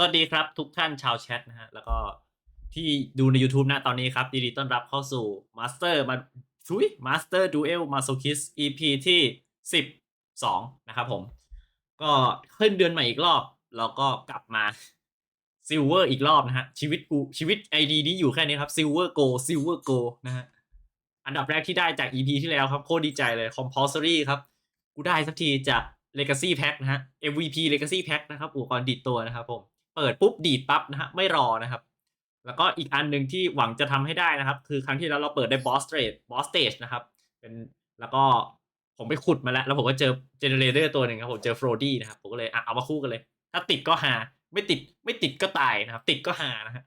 สวัสดีครับทุกท่านชาวแชทนะฮะ แล้วก็ที่ดูใน YouTube นะตอนนี้ครับยินดีต้อนรับเข้าสู่ Master มาทุย Master Duel Masochist EP ที่ 12 นะครับผม ก็ขึ้นเดือนใหม่อีกรอบ แล้วก็กลับมา Silver อีกรอบนะฮะ ชีวิตกูชีวิต ID นี้อยู่แค่นี้ครับ Silver Go Silver Go นะฮะ อันดับแรกที่ได้จาก EP ที่แล้วครับ โคตรดีใจเลย Compulsory ครับ กูได้สักทีจาก Legacy Pack นะฮะ MVP Legacy Pack นะครับอุปกรณ์ดีดตัวนะครับผม เปิดปุ๊บดีดปั๊บนะฮะไม่รอนะครับ แล้วก็อีกอันหนึ่งที่หวังจะทำให้ได้นะครับ คือครั้งที่แล้วเราเปิดได้ Boss Stage Boss Stage นะครับ เป็นแล้วก็ผมไปขุดมาแล้ว แล้วผมก็เจอ Generator ตัวหนึ่งครับผมเจอ Frody นะครับผมก็เลยอะเอามาคู่กันเลย ถ้าติดก็หาไม่ติดไม่ติดก็ตายนะครับ ติดก็หานะฮะ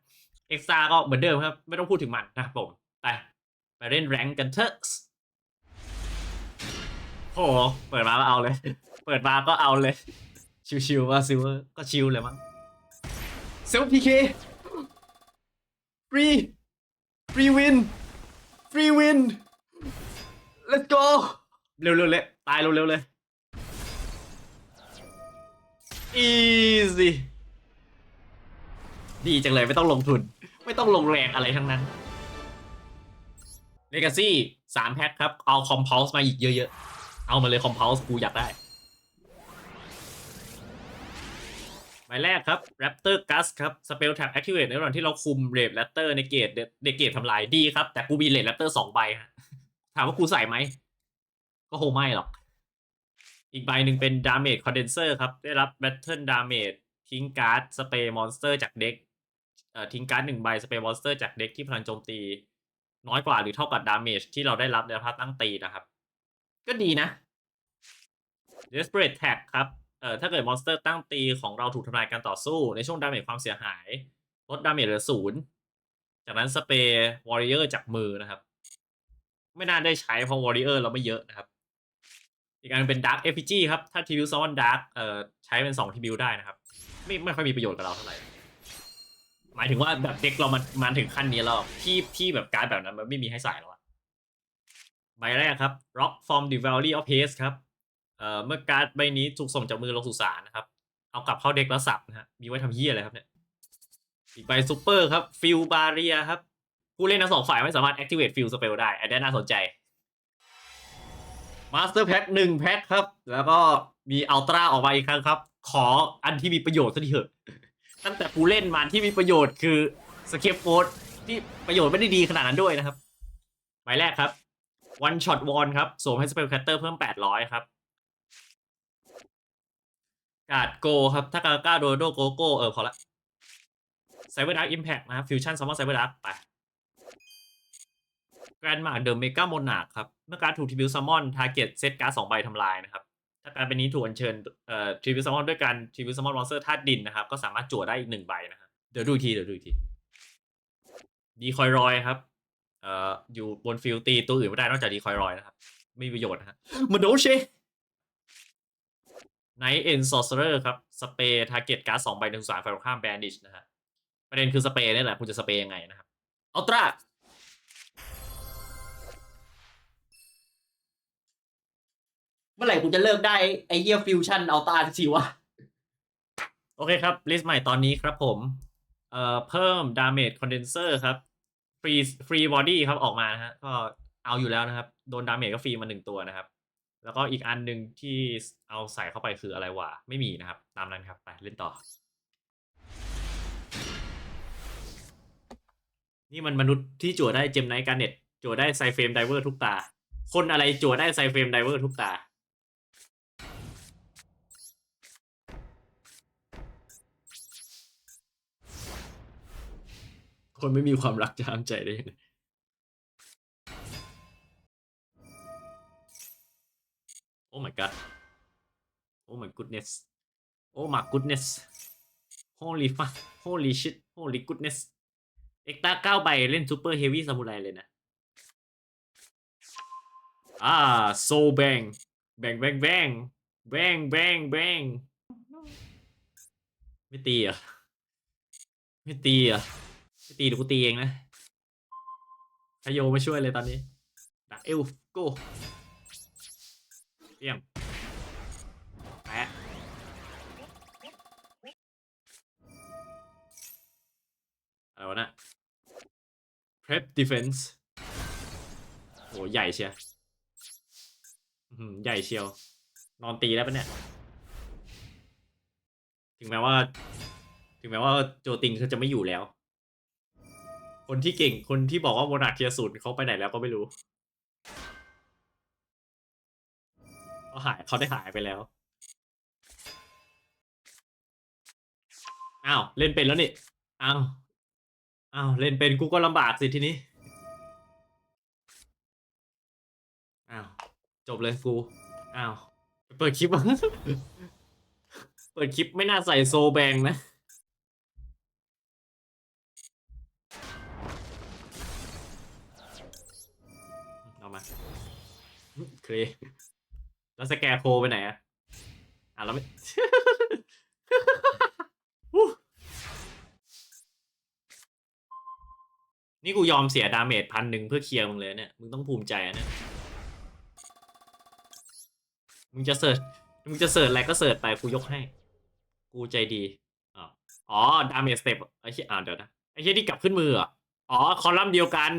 เอ็กซ์ตาก็เหมือนเดิมครับ ไม่ต้องพูดถึงมันนะครับผมไปไปเล่นแรงกันเถอะโอ้โหเปิดมาก็เอาเลย เปิดมาก็เอาเลย ชิวๆว่าซิวก็ชิวเลยมั้ง เซลพีเคฟรีฟรีวินฟรีวิน let's go เร็วๆเลยตายเร็วๆเลย easy ดีจังเลยไม่ต้องลงทุน ไม่ต้องลงแรงอะไรทั้งนั้น Legacy สามแพ็คครับ เอา Compulse มาอีกเยอะๆ เอามาเลย Compulse กูอยากได้ มายแรกครับ Raptor Gus ครับ Spell Tap Activate ในระหว่างที่เราคุมเรด Raptor ในเกตในเกตทำลายดีครับ แต่กูมีเรด Raptor สองใบฮะถามว่ากูใส่ไหม ก็คงไม่หรอก อีกใบหนึ่งเป็น Damage Condenser ครับ ได้รับ Battle Damage ทิ้งการ์ดสเปรย์มอนสเตอร์จากเด็กเอ่อทิ้งการ์ดหนึ่งใบสเปรย์มอนสเตอร์จากเด็กที่พลังโจมตี น้อยกว่าหรือเท่ากับ Damage ที่เราได้รับในพาร์ทตั้งตีนะครับ ก็ดีนะ Desperate Tag ครับ เอ่อถ้าเกิดมอนสเตอร์ตั้งตีของเราถูกทำลายการต่อสู้ในช่วงดาเมจความเสียหาย ลดดาเมจเหลือศูนย์จากนั้นสเปรย์วอริเออร์จากมือนะครับ ไม่น่าได้ใช้เพราะวอริเออร์เราไม่เยอะนะครับ อีกอันเป็นดาร์ f เอฟจีครับ ถ้าทีวิวซอนดาร์เอ่อใช้เป็นสองทีวิวได้นะครับ ไม่ไม่ค่อยมีประโยชน์กับเราเท่าไหร่หมายถึงว่าแบบเด็กเรามันมาถึงขั้นนี้แล้วที่ที่แบบการแบบนั้นมันไม่มีให้ใส่แล้วอะใบแรกครับ Rock from the Valley of Haze ครับ เอ่อเมื่อการ์ดใบนี้ถูกส่งจากมือลงสู่สารนะครับ เอากลับเข้าเด็กแล้วสับนะฮะมีไว้ทำเฮียอะไรครับเนี่ยอีกใบซูเปอร์ครับฟิลบาเรียครับผู้เล่นทั้งสองฝ่ายไม่สามารถ activate field spell ได้ อันนี้น่าสนใจ Master Pack หนึ่งแพ็คครับ แล้วก็มีอัลตร้าออกมาอีกครั้งครับ ขออันที่มีประโยชน์สักทีเถอะ ตั้งแต่ผู้เล่นมาที่มีประโยชน์คือสเคปโ o ดที่ประโยชน์ไม่ได้ดีขนาดนั้นด้วยนะครับใบแรกครับ One Shot w a n ครับสวมให้ Spell Caster เพิ่ม 800 ครับ การ์ดโกครับถ้ากาก้าโดโดโกโก้เออพอละไซเบอร์ดักอิมแพกนะครับฟิวชั่นซัมมอนไซเบอร์ดักไปแกรนด์มาร์คเดอะเมกาโมนาครับ เมื่อการถูกทริบิวซัมมอนทาร์เก็ตเซตการ์ดสองใบทำลายนะครับ ถ้าการเป็นนี้ถูกอัญเชิญเอ่อทริบิวซัมมอนด้วยการทริบิวซัมมอนมอนสเตอร์ธาตุดินนะครับ ก็สามารถจั่วได้อีกหนึ่งใบนะครับเดี๋ยวดูอีกทีเดี๋ยวดูอีกทีดีคอยรอยครับเอ่ออยู่บนฟิลตีตัวอื่นไม่ได้นอกจากดีคอยรอยนะครับ ไม่มีประโยชน์นะฮะมโนเช ไนท์เอ็นซอร์เซอร์ครับ สเปรย์ทาร์เก็ตการ์ดสองใบหนึ่งสายไฟตรงข้ามแบนดิชนะฮะประเด็นคือสเปรย์นี่แหละ คุณจะสเปรย์ยังไงนะครับอัลตร้าเมื่อไหร่คุณจะเลิกได้ ไอเยียฟิวชั่นอัลตร้าทีวะ โอเคครับ ลิสต์ใหม่ตอนนี้ครับผม เอ่อ เพิ่มดาเมจคอนเดนเซอร์ครับ ฟรีฟรีบอดี้ครับออกมานะฮะ ก็เอาอยู่แล้วนะครับ โดนดาเมจก็ฟรีมาหนึ่งตัวนะครับ แล้วก็อีกอันหนึ่งที่เอาใส่เข้าไปคืออะไรวะไม่มีนะครับ ตามนั้นครับไปเล่นต่อ นี่มันมนุษย์ที่จั่วได้เจมไนท์การเน็ตจั่วได้ไซเฟรมไดเวอร์ทุกตา คนอะไรจั่วได้ไซเฟรมไดเวอร์ทุกตา คนไม่มีความรักจะห้ามใจได้ยังไง โอ้ my god โอ้ my goodness โอ้ my goodness holy fuck holy shit holy goodness เอ็กตาเก้าใบเล่นซูเปอร์เฮฟวี่ซามูไรเลยนะ อ่าโซแบงแบงแบงแบงแบงแบงแบงไม่ตีอะไม่ตีอะไม่ตีเดี๋ยวกูตีเองนะพายโยม่ช่วยเลยตอนนี้ดักเอลโก้ เยี่ยมแปะอะไรวะนะ prep defense โหใหญ่เชียวใหญ่เชียว นอนตีได้วปะเนี่ย ถึงแม้ว่า ถึงแม้ว่าโจติงเขาจะไม่อยู่แล้ว คนที่เก่งคนที่บอกว่าโมนาเทียศูนย์เขาไปไหนแล้วก็ไม่รู้ เขาหายเขาได้หายไปแล้ว อ้าว เล่นเป็นแล้วนี่ อ้าว อ้าว เล่นเป็นกูก็ลำบากสิทีนี้ อ้าว จบเลยกู อ้าว เปิดคลิป เปิดคลิปไม่น่าใส่โซแบงนะเอามา เคล แล้วสแกร์โคไปไหนอะอะแล้วไม่อู้นี่กูยอมเสียดาเมจพันหนึ่งเพื่อเคลียร์มึงเลยเนี่ย มึงต้องภูมิใจอะเนี่ย มึงจะเสิร์ช มึงจะเสิร์ชอะไรก็เสิร์ชไปกูยกให้ กูใจดี อ๋ออ๋อดาเมจสเต็ปไอ้เหี้ยอ่าเดี๋ยวนะ ไอ้เหี้ยที่กลับขึ้นมือเหรออ๋อ คอลัมน์เดียวกัน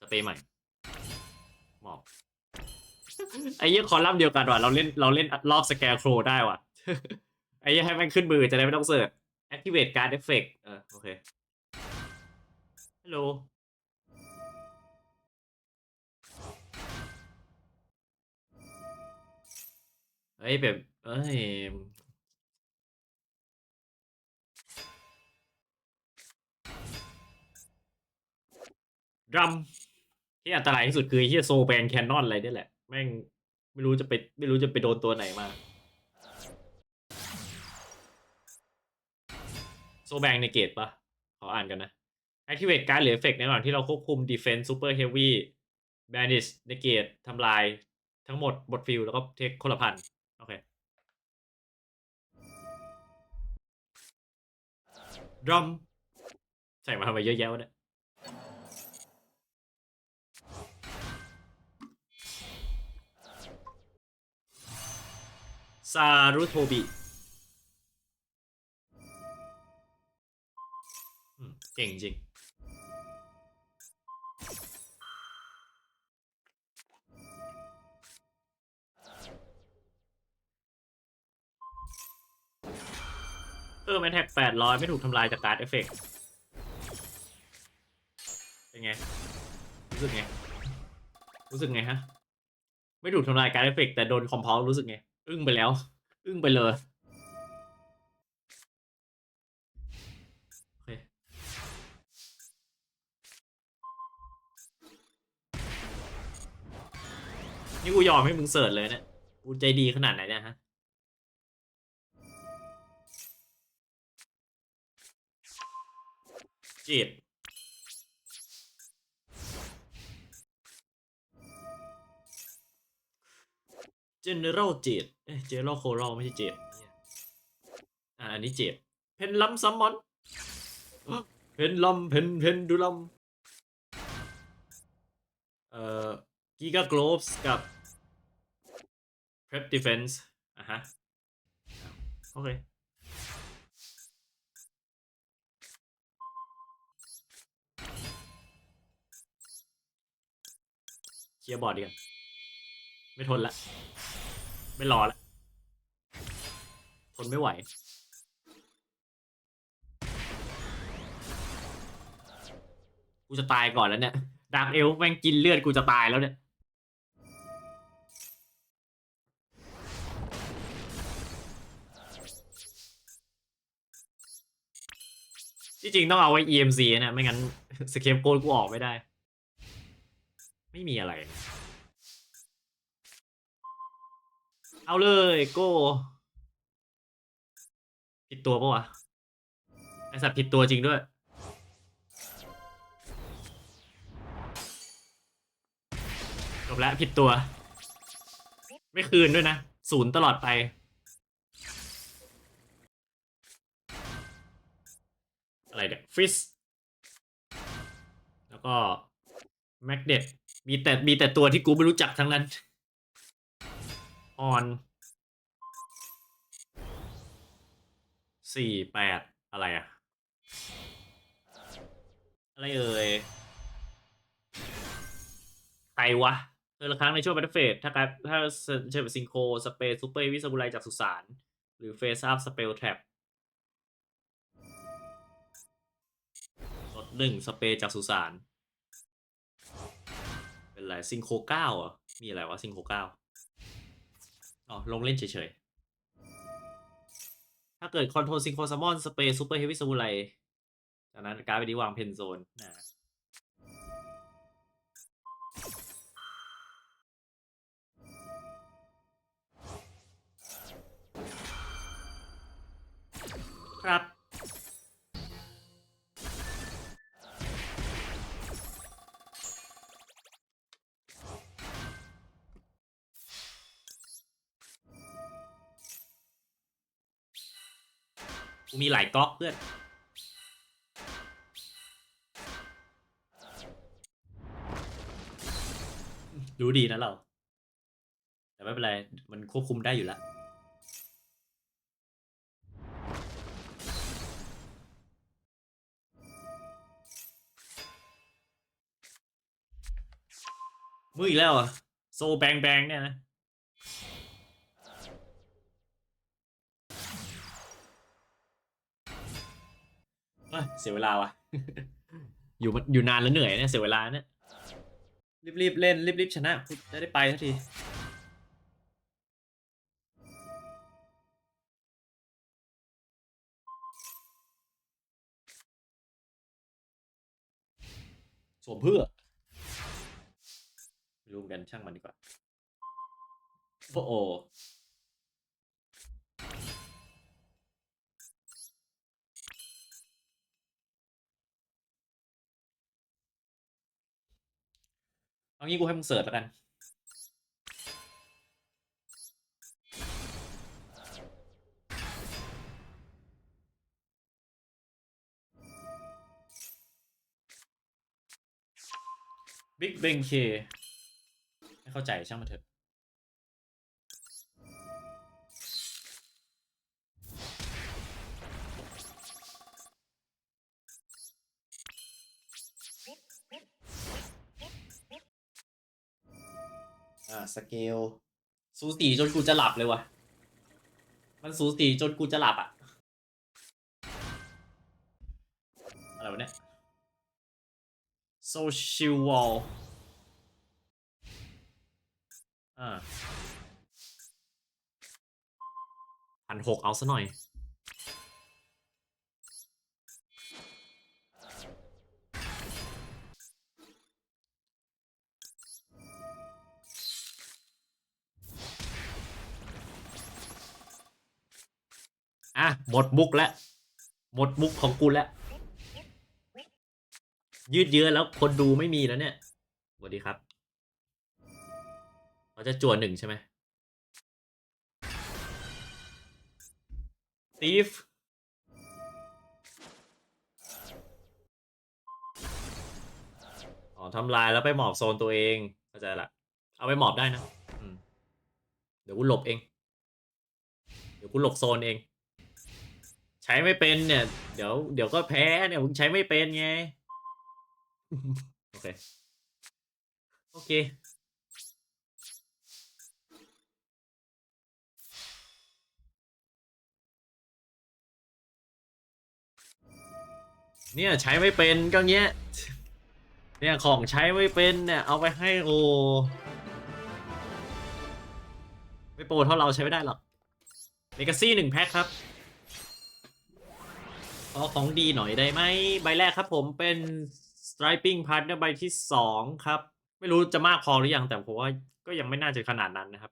สเปรย์ใหม่หมอบ ไอ้เหี้ยคอลัมน์เดียวกันว่ะเราเล่นเราเล่นรอบสแกร์โครได้ว่ะ ไอ้เหี้ยให้มันขึ้นมือจะได้ไม่ต้องเสิร์ช activate card effect เออโอเค ฮัลโหล เฮ้ยแบบเอ้ยดรัมที่อันตรายที่สุดคือไอ้เฮียโซแบนแคนนอนอะไรนี่แหละ แม่งไม่รู้จะไปไม่รู้จะไปโดนตัวไหนมาโซแบงในเกตปะขออ่านกันนะ activate การ์ดหรือ effect ในระหว่างที่เราควบคุม defense super heavy banish negate ทำลายทั้งหมดบทฟิลแล้วก็เทคคนละพันโอเคดรัมใส่มาทำไมเยอะแยะวะเนี่ย ซารุโทบิเก่งจริงเพิ่มแทแทกแปดร้อยไม่ถูกทำลายจากการ์ดเอฟเฟกต์เป็นไง รู้สึกไง รู้สึกไงฮะ ไม่ถูกทำลายการ์ดเอฟเฟกต์แต่โดนคอมเพลรู้สึกไง อึ้งไปแล้ว อึ้งไปเลยนี่กูยอมให้มึงเสิร์ชเลยเนี่ย กูใจดีขนาดไหนเนี่ยฮะ จีบ General เจดเอ้ย General Coral ไม่ใช่เจดอ่าอันนี้เจดเพนลัมซัมมอนเพนลัมเพนเพนดูลัมเอ่อกิกาโกลฟส์กับ Prep Defense อะฮะ โอเค เคลียร์บอร์ดดีกว่าไม่ทนละ ไม่รอละทนไม่ไหว กูจะตายก่อนแล้วเนี่ย ดาร์กเอลแม่งกินเลือดกูจะตายแล้วเนี่ย ที่จริงต้องเอาไว้ EMC นะ ไม่งั้นสเคปโกนกูออกไม่ได้ ไม่มีอะไร เอาเลยโก้ผิดตัวปะวะไอสัตว์ผิดตัวจริงด้วย จบแล้วผิดตัว ไม่คืนด้วยนะ ศูนย์ตลอดไป อะไรเนี่ยฟิสแล้วก็แมกเนตมีแต่มีแต่ตัวที่กูไม่รู้จักทั้งนั้น ออนสี่แปดอะไรอะอะไรเอ่ยใครวะเธอละครั้งในช่วง Battle Phase ถ้าการถ้าเช่นซิงโคสเปซซูเปอร์วิสบุไรจากสุสาน หรือเฟสอัพสเปลแท็บลดหนึ่งสเปรจากสุสาน เป็นไรซิงโคเก้าอะมีอะไรวะซิงโคเก้า อ๋อ ลงเล่นเฉยๆ ถ้าเกิดคอนโทรลซิงโครซัมอน สเปซซูเปอร์เฮฟวี่สมุไรจากนั้นการ์ดไปนี้วางเพนโซนนะครับ มีหลายก๊อกเพื่อนรู้ดีนะเรา แต่ไม่เป็นไร มันควบคุมได้อยู่แล้ว มืออีกแล้วอะ โซแบงแบงเนี่ยนะ เอ้ยเสียเวลาวะ อยู่มันอยู่นานแล้วเหนื่อยเนี่ยเสียเวลาเนี่ยรีบๆเล่นรีบๆชนะกูจะได้ไปสักทีสวมเพื่อไม่รู้เหมือนกันช่างมันดีกว่าโอ้โห งี้กูให้มึงเสิร์ชแล้วกัน Big Bang K ไม่เข้าใจช่างมันเถอะ สเกลสูสีจนกูจะหลับเลยวะมันสูสีจนกูจะหลับอะอะไรวะเนี่ย social wall อ่าพันหกเอาซะหน่อย มดมุกแล้วหมดมุกของกูแล้ว ยืดเยื้อแล้วคนดูไม่มีแล้วเนี่ยสวัสดีครับเราจะจวนหนึ่งใช่ไหมตีฟอ๋อทำลายแล้วไปหมอบโซนตัวเองเข้าใจละเอาไปหมอบได้นะเดี๋ยวกูหลบเอง เดี๋ยวกูหลบโซนเอง ช้ไม่เป็นเนี่ย เดี๋ยวเดี๋ยวก็แพ้เนี่ยมึงใช้ไม่เป็นไง โอเค โอเค เนี่ยใช้ไม่เป็นก็เงี้ย เนี่ยของใช้ไม่เป็นเนี่ยเอาไปให้โอ ไม่โปรเท่าเราใช้ไม่ได้หรอกเลกาซี่หนึ่งแพ็คครับ อของดีหน่อยได้ไหม ใบแรกครับผมเป็น striping partner ใบที่สองครับ ไม่รู้จะมากพอหรือยังแต่ผมว่าก็ยังไม่น่าจะขนาดนั้นนะครับ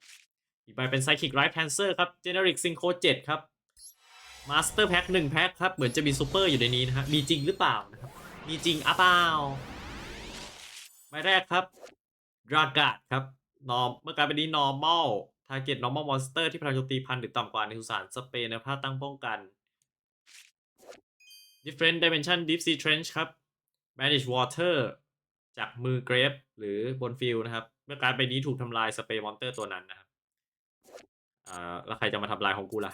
อีกใบเป็น psychic right cancer ครับ generic synchro 7 ครับ master pack 1 แพ็คครับ เหมือนจะมีซูเปอร์อยู่ในนี้นะฮะมีจริงหรือเปล่านะครับ มีจริงอะเปล่าใบแรกครับ dragat ครับ norm เมื่อการเป็นนี้ normal target normal monster ที่พลังโจมตีพันหรือต่ำกว่าในสุสานสเปนในภาพตั้งป้องกัน different dimension deep sea trench ครับ manage water จากมือเกรฟหรือบนฟิลนะครับ เมื่อการไปนี้ถูกทำลายสเปรย์มอนเตอร์ตัวนั้นนะครับอ่าแล้วใครจะมาทำลายของกูล่ะ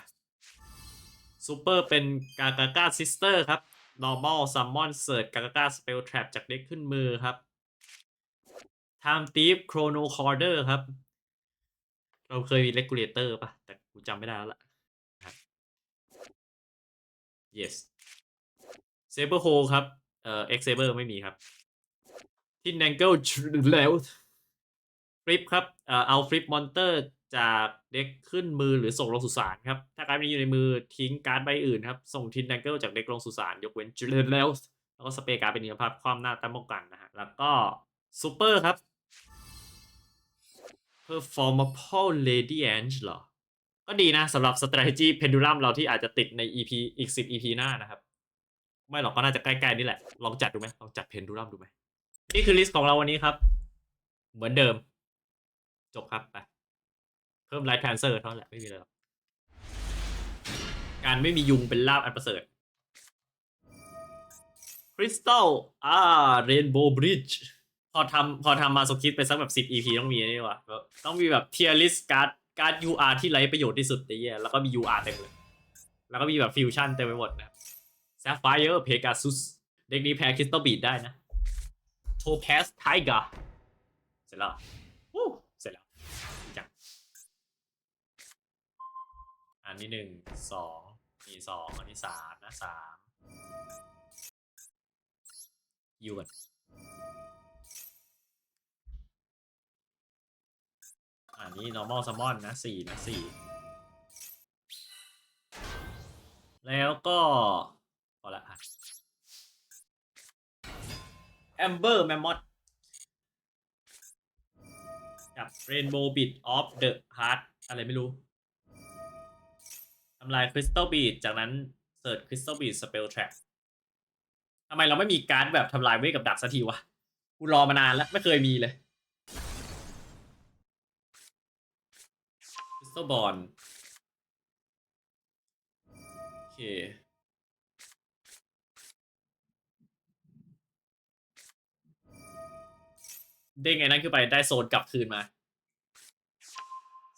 ซูเปอร์เป็นกากากาซิสเตอร์ครับ normal summon search กากากา spell trap จากเด็กขึ้นมือครับ time thief chrono corder ครับ เราเคยมี regulator ป่ะ แต่กูจำไม่ได้แล้วล่ะ ครับ yes saber hole ครับเอ่อ x saber ไม่มีครับ tin angle แล้วฟลิปครับเอ่อเอาฟลิปมอนเตอร์จากเด็กขึ้นมือหรือส่งลงสุสานครับ ถ้าการ์ดนี้อยู่ในมือทิ้งการ์ดใบอื่นครับ ส่งทินแดงเกิลจากเด็กลงสุสานยกเว้นจูเลนแล้วแล้วก็สเปรย์การ์ดเป็นนิยภาพความหน้าตั้งป้องกันนะฮะ แล้วก็ซูเปอร์ครับ performable lady Ange เหรอ ก็ดีนะสำหรับ strategy pendulum เราที่อาจจะติดใน EP อีก 10 EP หน้านะครับ ไม่หรอกก็น่าจะใกล้ๆนี่แหละ ลองจัดดูไหมลองจัด pendulum ดูไหมนี่คือลิสต์ของเราวันนี้ครับ เหมือนเดิม จบครับไปเพิ่มไลท์แพนเซอร์เท่านั้นแหละไม่มีอะไรหรอกการไม่มียุงเป็นลาบอันประเสริฐคริสตัลอ่าเรนโบว์บริดจ์พอทำพอทำมาสคิดไปสักแบบสิบ EP ต้องมีนี่วะต้องมีแบบเทียร์ลิสการ์ดการ์ด UR ที่ไร้ประโยชน์ที่สุดไอ้เหี้ยแล้วก็มี UR เต็มเลย แล้วก็มีแบบฟิวชั่นเต็มไปหมดนะ ครับ Sapphire Pegasus เด็กนี้แพ้คริสตัลบีดได้นะ Topaz Tiger เสร็จแล้ววู้เสร็จแล้วจังอันนี้หนึ่งสองมีสองอันนี้สามนะสามยูกันอันนี้ normal summon นะสี่นะสี่แล้วก็ พอละอะ Amber Mammoth กับ Rainbow Bit of the Heart อะไรไม่รู้ทำลาย Crystal Bead จากนั้นเสิร์ช Crystal Bead Spell Trap ทำไมเราไม่มีการ์ดแบบทำลายเวทกับดักสักทีวะกูรอมานานแล้ว ไม่เคยมีเลย Crystal Ball โอเค เด้งไอ้นั้นขึ้นไปได้โซนกลับคืนมา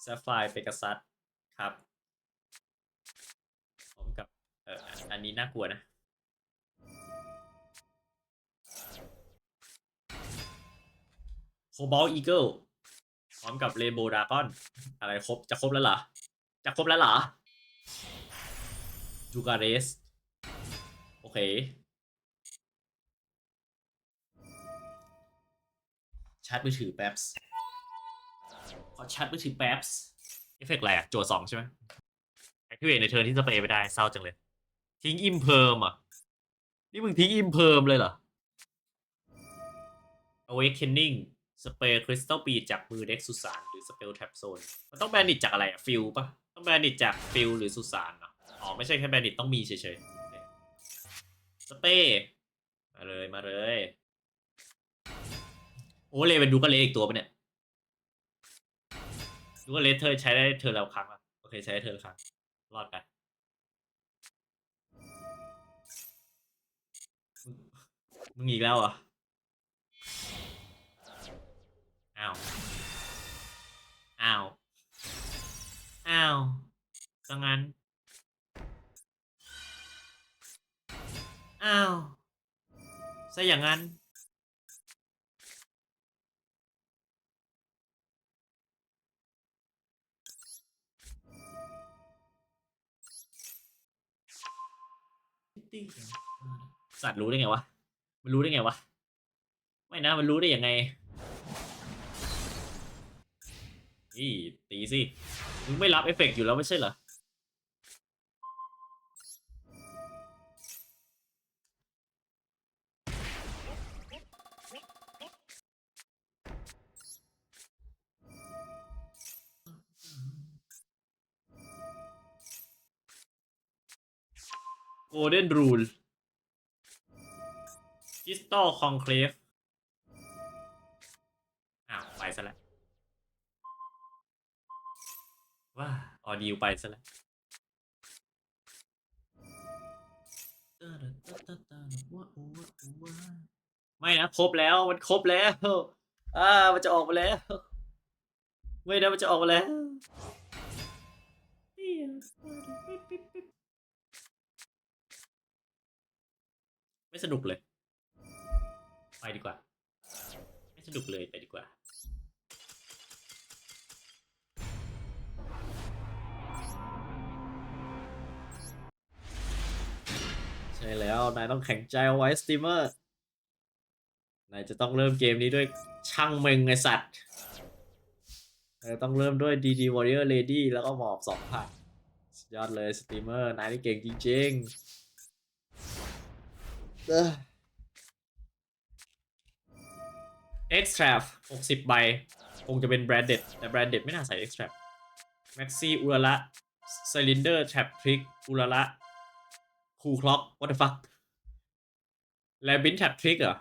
s ซฟ p ฟเปกัสซัสครับพร้อมกับเอออันอันนี้น่ากลัวนะ โคบอลอีเกิลพร้อมกับเรนโบว์ดากอน อะไรครบ จะครบแล้วเหรอ จะครบแล้วเหรอจูการเรส โอเค ชาร์จมือถือแป๊บส์ขอชาร์จมือถือแป๊บส์เอฟเฟกต์อะไรอะโจทย์สองใช่ไหมแอคทีเวตในเทิร์นที่สเปรย์ไปได้เศร้าจังเลย ทิ้งอิมเพิร์มอะ นี่มึงทิ้งอิมเพิร์มเลยเหรอ Awakening สเปรย์คริสตัลปีจากมือเด็กสุสานหรือสเปลแท็บโซนมันต้องแบนดิตจากอะไรอะฟิลปะต้องแบนดิตจากฟิลหรือสุสานเหรออ๋อไม่ใช่แค่แบนดิตต้องมีเฉยๆสเปรย์มาเลยมาเลย โอ้เลเป็นดูก็เลอีกตัวปะเนี่ยดูก็เลเธอใช้ได้เธอแล้วครั้งละโอเคใช้ได้เธอครั้งรอดไปมึงมึงอีกแล้วเหรออ้าว อ้าว อ้าวสังงั้น อ้าวซะอย่างนั้น สัตว์รู้ได้ไงวะ มันรู้ได้ไงวะ ไม่นะ มันรู้ได้ยังไงนี่ตีสิ มึงไม่รับเอฟเฟกต์อยู่แล้วไม่ใช่เหรอ Golden Rule Crystal Conclave อ้าว ไปซะแล้วว้าออดีลไปซะแล้วไม่นะ ครบแล้วมันครบแล้ว อ่า มันจะออกมาแล้ว ไม่นะมันจะออกมาแล้ว ไม่สนุกเลย ไปดีกว่า ไม่สนุกเลยไปดีกว่าใช่แล้ว นายต้องแข็งใจเอาไว้สตรีมเมอร์ นายจะต้องเริ่มเกมนี้ด้วยช่างเมงไอสัตว์นายต้องเริ่มด้วย DD Warrior Lady แล้วก็หมอบสองพันสุดยอดเลยสตรีมเมอร์ นายนี่เก่งจริงๆ เอ็กซ์แทรหกสิบใบ คงจะเป็นแบรนด์เด็ด แต่แบรนด์เด็ดไม่น่าใส่เอ็กซ์แทรแม็กซี่อุลละซิลินเดอร์แทรปทริกอุลละคูคล็อกวอเตอร์ฟักแลบินแทรปทริกเหรอ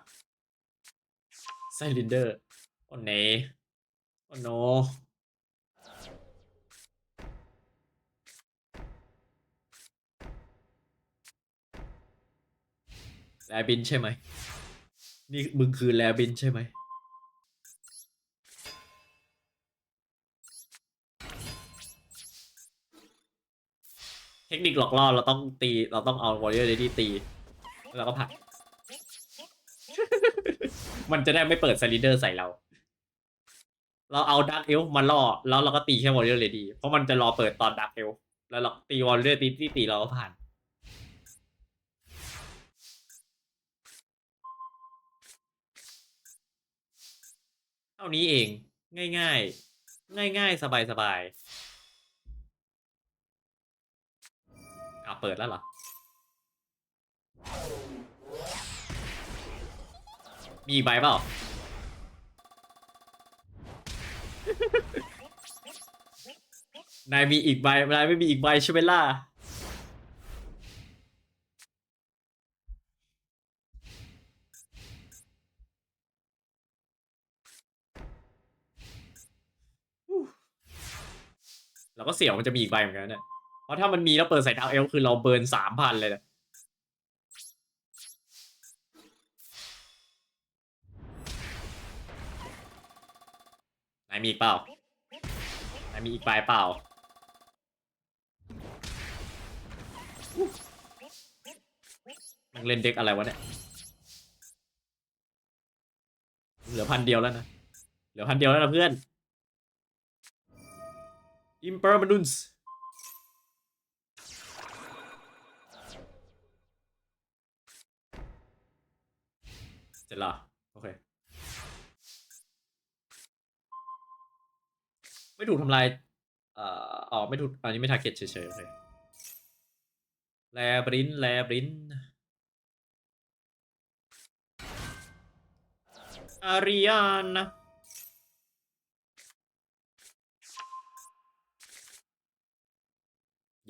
ซลินเดอร์โอ้เนโอ้โน แลบินใช่ไหม นี่มึงคือแลบินใช่ไหม เทคนิคหลอกล่อเราต้องตี เราต้องเอาวอลเลอร์เรดี้ตี แล้วก็ผัก มันจะได้ไม่เปิดซลิเดอร์ใส่เรา เราเอาดักเอลมาล่อ แล้วเราก็ตีแค่วอลเลอร์เรดี้เพราะมันจะรอเปิดตอนดักเอลแล้วเราตีวอลเลอร์ตีตีตีเราก็ผ่าน ท่านี้เอง ง่ายๆ ง่ายๆสบายๆอะเปิดแล้วเหรอ มีอีกใบเปล่า นายมีอีกใบ นายไม่มีอีกใบใช่ไหมล่ะ เราก็เสี่ยงมันจะมีอีกใบเหมือนกันเนี่ยเพราะถ้ามันมีแล้วเปิดใส่ดาวเอลคือเราเบิร์นสามพันเลยนะนายมีอีกเปล่านายมีอีกใบเปล่ามันเล่นเด็กอะไรวะเนี่ย เหลือพันเดียวแล้วนะ เหลือพันเดียวแล้วนะเพื่อน Impermanence เสร็จแล้วโอเค ไม่ถูกทำลายเอ่ออ๋อไม่ถูก อันนี้ไม่ทาร์เก็ตเฉยๆ โอเค แลบรินแลบรินอาริยานนะ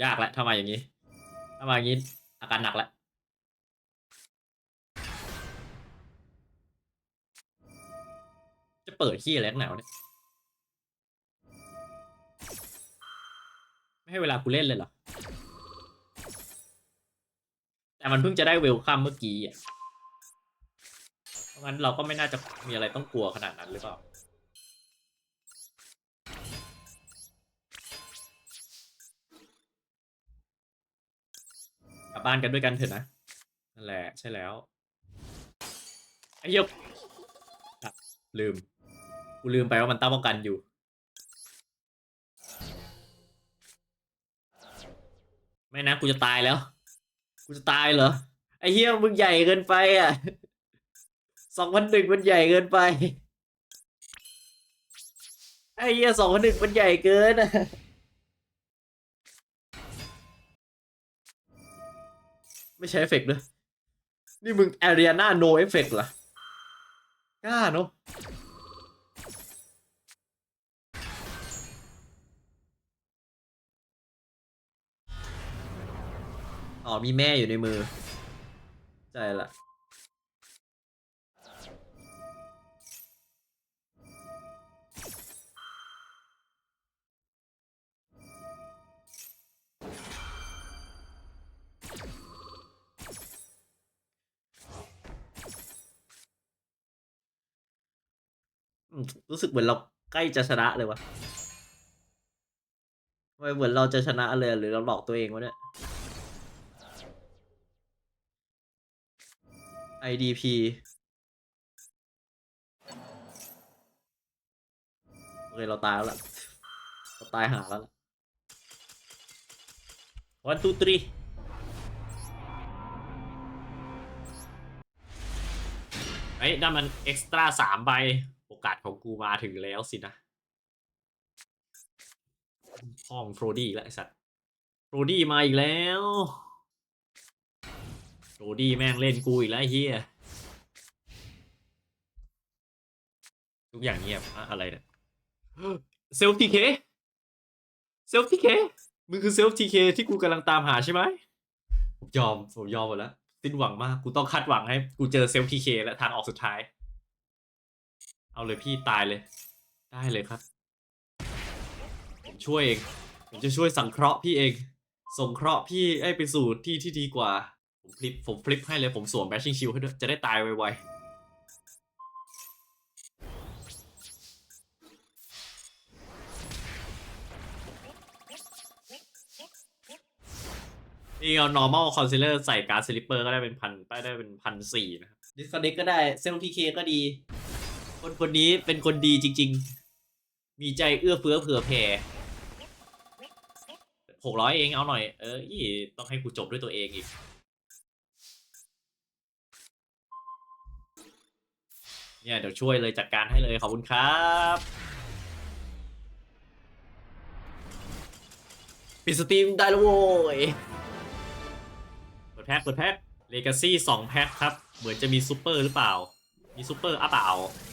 ยากแหละถ้ามาอย่างนี้ ถ้ามาอย่างนี้ อาการหนักแล้วจะเปิดขี้อะไรนักหนาวเนี่ยไม่ให้เวลากูเล่นเลยเหรอ แต่มันเพิ่งจะได้เวลคัมเมื่อกี้อะ เพราะงั้นเราก็ไม่น่าจะมีอะไรต้องกลัวขนาดนั้นหรือเปล่า บบ้านกันด้วยกันเถอะนะนั่นแหละใช่แล้วไอ้เหี้ยครับลืมกูลืมไปว่ามันตั้งป้องกันอยู่ ไม่นะกูจะตายแล้วกูจะตายเหรอไอ้เหี้ยมึงใหญ่เกินไปอะสองพันหนึ่งมันใหญ่เกินไปไอ้เหี้ยสองพันหนึ่งมันใหญ่เกินอะ ไม่ใช้เอฟเฟกต์ด้วยนี่มึงแอเรียนาโนเอฟเฟกต์เหรอกล้าเนาะอ๋อมีแม่อยู่ในมือ ใจละ อืมรู้สึกเหมือนเราใกล้จะชนะเลยวะทำไมเหมือนเราจะชนะเลยหรือเราหลอกตัวเองวะเนี่ย IDP โอเคเราตายแล้วล่ะเราตายหาแล้วล่ะ one two three เฮ้ยนั่นมันเอ็กซ์ตร้าสามใบ อกาสของกูมาถึงแล้วสินะพ่องโฟรดี้แล้วไอสัตว์โฟรดี้มาอีกแล้วโฟรดี้แม่งเล่นกูอีกแล้วไอ้เฮียทุกอย่างเงียบอะอะไรเนี่ยเซลฟ์ทีเคเซลฟ์ทีเคมึงคือเซลฟ์ทีเคที่กูกำลังตามหาใช่ไหมผมยอมผมยอมหมดแล้วสิ้นหวังมาก กูต้องคาดหวังให้ กูเจอเซลฟ์ทีเคและทางออกสุดท้าย เอาเลยพี่ตายเลย ได้เลยครับ ผมช่วยเอง ผมจะช่วยสังเคราะห์พี่เอง ส่งเคราะห์พี่ให้ไปสู่ที่ที่ดีกว่า ผมฟลิป ผมฟลิปให้เลย ผมสวมแบชชิงชิลให้ด้วย จะได้ตายไวๆนี่เอา normal concealer ใส่การ์ดสลิปเปอร์ก็ได้เป็นพันได้ได้เป็นพันสี่นะครับ disconnect ก็ได้เซลทีเคก็ดี คนคนนี้เป็นคนดีจริง ๆ มีใจเอื้อเฟื้อเผื่อแผ่หกร้อยเองเอาหน่อย เอออีต้องให้กูจบด้วยตัวเองอีก เนี่ยเดี๋ยวช่วยเลยจัดการให้เลยขอบคุณครับปิดสตรีมได้แล้วโว้ย เปิดแพ็คเปิดแพ็คเลกาซี่สองแพ็คครับ เหมือนจะมีซูเปอร์หรือเปล่า มีซูเปอร์อะเปล่าใ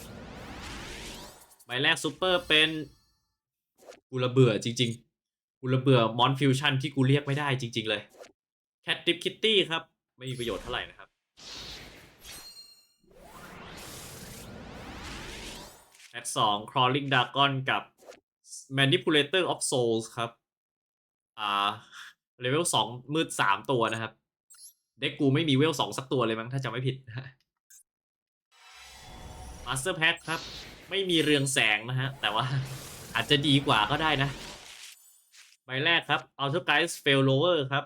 บแรกซูเปอร์เป็นกูระเบื่อจริง ๆ กูระเบื่อมอนฟิวชั่นที่กูเรียกไม่ได้จริง ๆ เลยแคทดิฟคิตตี้ครับ ไม่มีประโยชน์เท่าไหร่นะครับแพ็คสอง crawling dragon กับ manipulator of souls ครับ อ่าเลเวลสองมืดสามตัวนะครับ เด็กกูไม่มีเวลสองสักตัวเลยมั้งถ้าจำไม่ผิดมาสเตอร์แพ็คครับ ไม่มีเรืองแสงนะฮะ แต่ว่าอาจจะดีกว่าก็ได้นะ ใบแรกครับ Outer Guys Fail Lower ครับ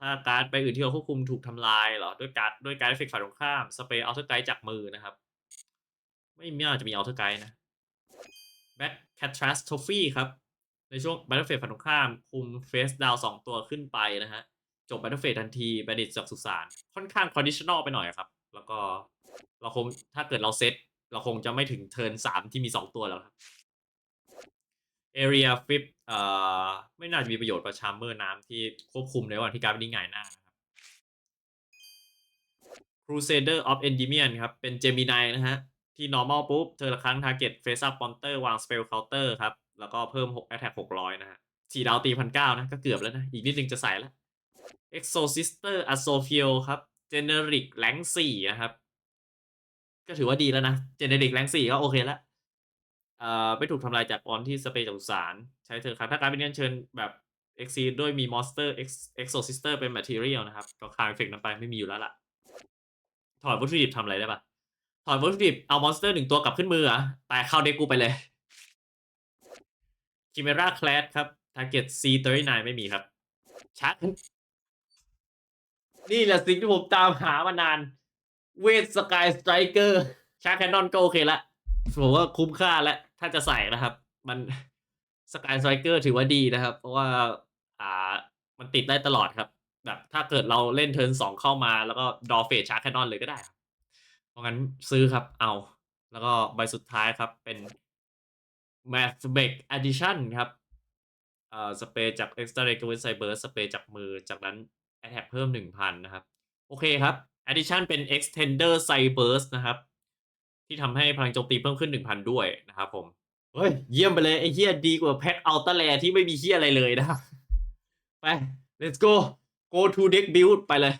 ถ้าการ์ดไปอื่นที่เราควบคุมถูกทำลายเหรอ ด้วยการ์ดด้วยการ์ดเอฟเฟกต์ฝ่ายตรงข้าม สเปรย์ Outer Guys จากมือนะครับ ไม่น่าจจะมี Outer Guys นะ Back Catastrophe ครับ ในช่วง Battlefield ฝ่ายตรงข้าม คุม Face Down สองตัวขึ้นไปนะฮะ จบ Battlefield ทันทีบัณฑิตจากสุสาน ค่อนข้าง conditional ไปหน่อยครับ แล้วก็เราคงถ้าเกิดเราเซต เราคงจะไม่ถึงเทิร์นสามที่มีสองตัวแล้วครับ Area Flip เอ่อไม่น่าจะมีประโยชน์กับชาร์เมอร์น้ำที่ควบคุมในวันที่การ์ดนี้ง่ายหน้านะครับ Crusader of Endymion ครับ เป็น Gemini นะฮะ ที่ normal ปุ๊บ เธอละครั้ง target face up monster วาง spell counter ครับ แล้วก็เพิ่ม 6 attack 600 นะฮะสี่ดาวตีพันเก้านะ ก็เกือบแล้วนะ อีกนิดนึงจะใส่แล้ว Exorcister a s o f i e l ครับ Generic rank 4นะครับ ก็ถือว่าดีแล้วนะ Generic rank 4ก็โอเคแล้วเอ่อไม่ถูกทำลายจากออนที่สเปรย์จากสุสานใช้เธอครับถ้าการเป็นเรียนเชิญแบบ Exceed ด้วยมี Monster Ex- Exorcister เป็น Material นะครับ ก็คายเฟเฟกต์นั้นไปไม่มีอยู่แล้วล่ะ ถอดวัตถุดิบทำอะไรได้ปะถอดวัตถุดิบเอามอนสเตอร์หนึ่งตัวกลับขึ้นมืออะแต่เข้าเด็กกูไปเลย Chimera Class ครับ Target C39 ไม่มีครับ ชัด นี่แหละสิ่งที่ผมตามหามานาน เวทสกายสไตรเกอร์ชาร์แคนนอนก็โอเคละผมว่าคุ้มค่าแล้วถ้าจะใส่นะครับ มันสกายสไตรเกอร์ถือว่าดีนะครับ เพราะว่าอ่ามันติดได้ตลอดครับ แบบถ้าเกิดเราเล่นเทิร์นสองเข้ามาแล้วก็ดอเฟสชาร์แคนนอนเลยก็ได้ เพราะงั้นซื้อครับเอา แล้วก็ใบสุดท้ายครับเป็น m a t h b a c Addition ครับเอ่อสเปรย์จาก Extra r e g u l a r Cyber สเปรย์จากมือจากนั้น Attack เพิ่ม 1,000 นะครับ โอเคครับ Addition เป็น Extender Cyburst นะครับ ที่ทำให้พลังโจมตีเพิ่มขึ้น 1,000 ด้วยนะครับผม เฮ้ย เยี่ยมไปเลย ไอ้เฮียดีกว่าแพทอัลตาแลที่ไม่มีเฮียอะไรเลยนะ ไป let's go go to deck build ไปเลย